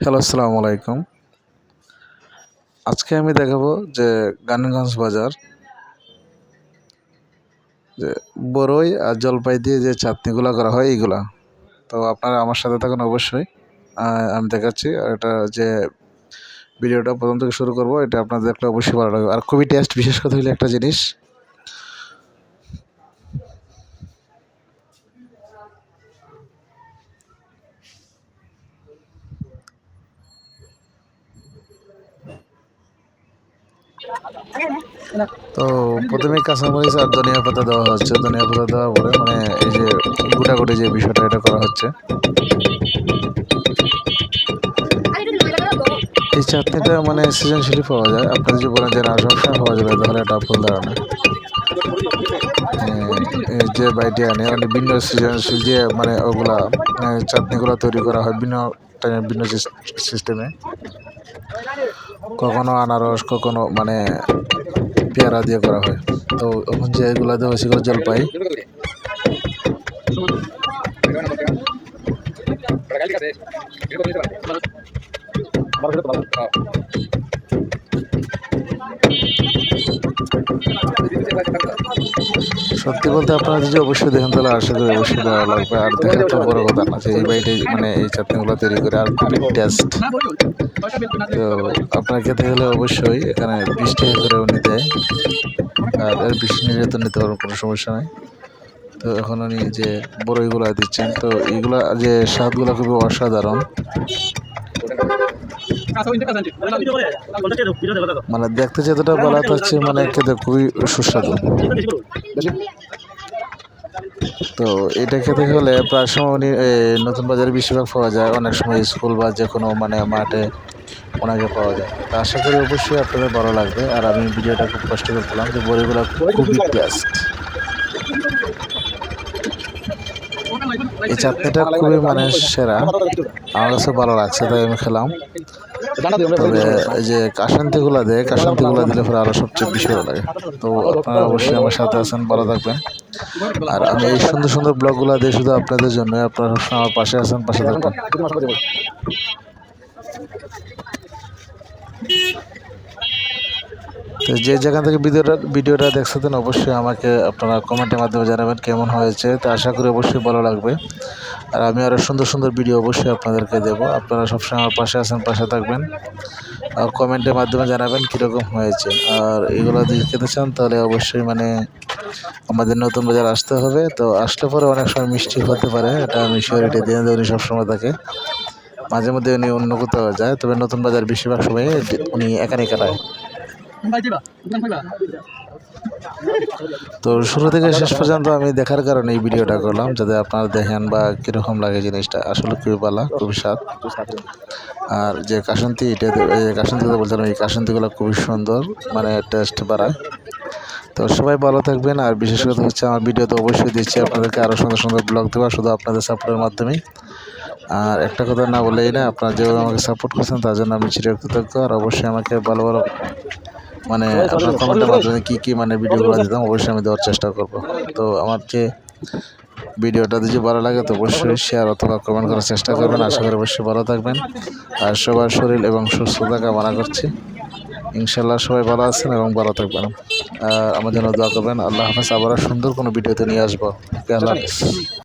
Hello, আসসালামু আলাইকুম। আজকে আমি দেখাবো যে গানগঞ্জ বাজার, যে বড়ই আর জলপাই দিয়ে যে চাটনিগুলো করা হয়, এইগুলা। তো আপনারা আমার সাথে থাকুন অবশ্যই। আমি দেখাচ্ছি আর এটা যে ভিডিওটা প্রথম থেকে শুরু করব, এটা আপনাদের দেখলে অবশ্যই ভালো লাগবে। আর খুবই টেস্ট বিশেষ কথা হলো একটা জিনিস তো প্রথমে কাঁচামরিচ আর ধনিয়া পাতা দেওয়া হচ্ছে। ধনিয়া পাতা দেওয়ার পরে মানে এই যে গোটাগুটি যে বিষয়টা এটা করা হচ্ছে। এই চাটনিটা মানে সৃজনশীলই পাওয়া যায়। আপনি যদি বলেন যে না সবসময় পাওয়া যাবে তাহলে এটা ভুল ধারণা এই যে বাইটি আনে মানে ভিন্ন সৃজনশীল যে মানে ওগুলা আহ, চাটনিগুলো তৈরি করা হয় ভিন্ন ভিন্ন সিস্টেমে। কখনো আনারস, কখনো মানে পেয়ারা দিয়ে করা হয়। তো এখন যে এগুলা দেওয়া হয়েছে এগুলো জলপাই। সত্যি বলতে আপনারা যদি অবশ্যই দেখেন, তাহলে আশা করি অবশ্যই ভালো লাগবে। আর দেখেন তো বড় কথা না এই বাড়িতে মানে এই চাটনিগুলো তৈরি করে আর খুবই টেস্ট তো আপনার খেতে গেলে অবশ্যই এখানে বিশ টাকা করে দেয় আর এর বেশি নিলে তো নিতে পারবেন, কোনো সমস্যা নাই। তো এখন উনি যে বড়ইগুলো দিচ্ছেন, তো এইগুলা যে স্বাদগুলো খুবই অসাধারণ। মানে দেখতে যতটা বলা হচ্ছে মানে খেতে খুবই সুস্বাদু। তো এটা খেতে হলে প্রায় সময় উনি নতুন বাজারে বেশিরভাগ পাওয়া যায়। অনেক সময় স্কুল বা যে কোনো মানে মাঠে ওনাকে পাওয়া যায়। তো আশা করি অবশ্যই আপনাদের ভালো লাগবে। আর আমি ভিডিওটা খুব কষ্ট করে পেলাম যে বড়িগুলো খুবই টেস্ট এই চাটনিটা খুবই মানে সেরা। আমার কাছে ভালো লাগছে তাই আমি খেলাম। তবে এই যে কাশান্তিগুলো দেয় কাশান্তিগুলো দিলে পরে আরও সবচেয়ে বেশি ভালো লাগে। তো আপনারা অবশ্যই আমার সাথে আছেন ভালো থাকবেন। আর আমি এই সুন্দর সুন্দর ব্লগগুলো দিই শুধু আপনাদের জন্য আপনারা সবসময় আমার পাশে আছেন পাশে থাকবেন। তো যে যেখান থেকে ভিডিওটা ভিডিওটা দেখছেন অবশ্যই আমাকে আপনারা কমেন্টের মাধ্যমে জানাবেন কেমন হয়েছে। তো আশা করি অবশ্যই ভালো লাগবে। আর আমি আরও সুন্দর সুন্দর ভিডিও অবশ্যই আপনাদেরকে দেবো। আপনারা সবসময় আমার পাশে আছেন, পাশে থাকবেন। আর কমেন্টের মাধ্যমে জানাবেন কীরকম হয়েছে। আর এগুলো যদি খেতে চান তাহলে অবশ্যই মানে আমাদের নতুন বাজার আসতে হবে। তো আসলে পরে অনেক সময় মিষ্টি হতে পারে, এটা আমি শিওরিটি দিয়ে উনি সবসময় থাকে। মাঝে মধ্যে উনি অন্য কোথাও যায়, তবে নতুন বাজার বেশিরভাগ সময় উনি এখানেই কাটায়। তো শুরু থেকে শেষ পর্যন্ত আমি দেখার কারণে এই ভিডিওটা করলাম, যাতে আপনারা দেখেন বা কীরকম লাগে জিনিসটা। আসলে খুবই ভালো খুবই স্বাদ। আর যে কাসন্তি এটা এই কথা বলছিলাম, এই কাসন্তিগুলো খুবই সুন্দর মানে টেস্ট বাড়ায়। তো সবাই ভালো থাকবেন, আর বিশেষ কথা হচ্ছে আমার ভিডিও তো অবশ্যই দিচ্ছি, আপনাদেরকে আরও সুন্দর সুন্দর ব্লগ দেওয়া শুধু আপনাদের সাপোর্টের মাধ্যমেই। আর একটা কথা না বলেই না, আপনারা যেভাবে আমাকে সাপোর্ট করছেন তার জন্য আমি চিরকৃতজ্ঞ। আর অবশ্যই আমাকে ভালো ভালো মানে আপনার কমেন্টের মাধ্যমে কী কী মানে ভিডিওগুলো দিতাম, অবশ্যই আমি দেওয়ার চেষ্টা করব। তো আমার যে ভিডিওটা যদি ভালো লাগে তো অবশ্যই শেয়ার অথবা কমেন্ট করার চেষ্টা করবেন। আশা করি অবশ্যই ভালো থাকবেন। আর সবার শরীর এবং সুস্থতা কামনা করছি। ইনশাল্লাহ সবাই ভালো আছেন এবং ভালো থাকবেন। আমার জন্য দোয়া করবেন। আল্লাহ হাফেজ আবার সুন্দর কোনো ভিডিওতে নিয়ে আসব। আল্লাহ হাফেজ।